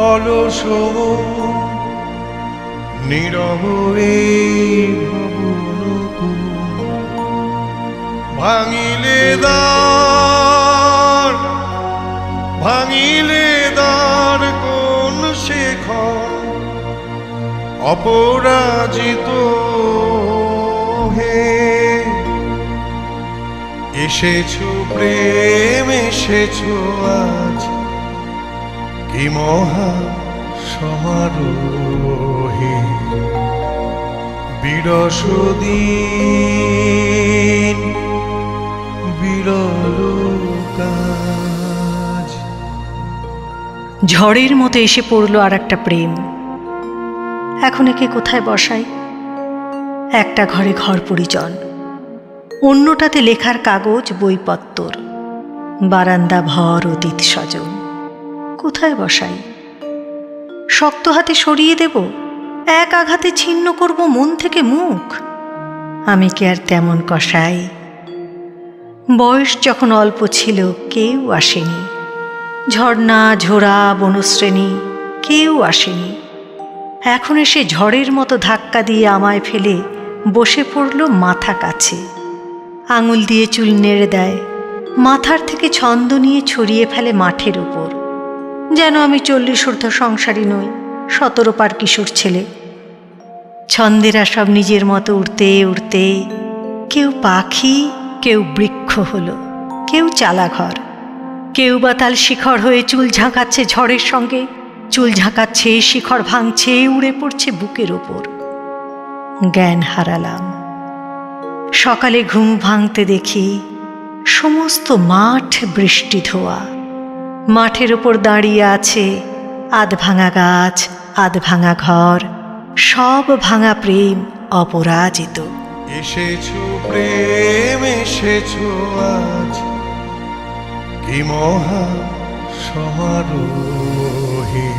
অলস নিরব ভাঙিলে দ্বার ভাঙিলে দার কোন শেখ অপরাজিত হে এসেছ, প্রেম এসেছ আজ। কি মহা সমারোহে। বিরসদিন বিরল কাজ। ঝড়ের মতো এসে পড়ল আর একটা প্রেম। এখন একে কোথায় বসাই? একটা ঘরে ঘর পরিজন। অন্যটাতে লেখার কাগজ, বইপত্তর। বারান্দা, ভর, অতীত, স্বজন। কোথায় বসাই? শক্ত হাতে সরিয়ে দেব? এক আঘাতে ছিন্ন করব মন থেকে মুখ? আমি কি আর তেমন কষাই? বয়স যখন অল্প ছিল, কেউ আসেনি। ঝর্ণা, ঝোড়া, বনশ্রেণী, কেউ আসেনি। এখন এসে ঝড়ের মতো ধাক্কা দিয়ে আমায় ফেলে বসে পড়ল মাথা কাছে। আঙুল দিয়ে চুল নেড়ে দেয়। মাথার থেকে ছন্দ নিয়ে ছড়িয়ে ফেলে মাঠের উপর। যেন আমি চল্লিশ ঊর্ধ্ব সংসারী নই, সতেরো পার কিশোর ছেলে। ছন্দেরা সব নিজের মতো উড়তে উড়তে কেউ পাখি, কেউ বৃক্ষ হলো, কেউ চালাঘর। কেউ বা তাল শিখর হয়ে চুল ঝাঁকাচ্ছে ঝড়ের সঙ্গে, চুল ঝাঁকাচ্ছে শিখর ভাঙছে, উড়ে পড়ছে বুকের ওপর। জ্ঞান হারালাম। সকালে ঘুম ভাঙতে দেখি সমস্ত মাঠ বৃষ্টি ধোয়া। মাঠের ওপর দাঁড়িয়ে আছে আধ ভাঙা গাছ আধ ভাঙা ঘর, সব ভাঙা প্রেম অপরাজিত। এসেছ প্রেম, এসেছ আজ। কি মহা সমারোহে।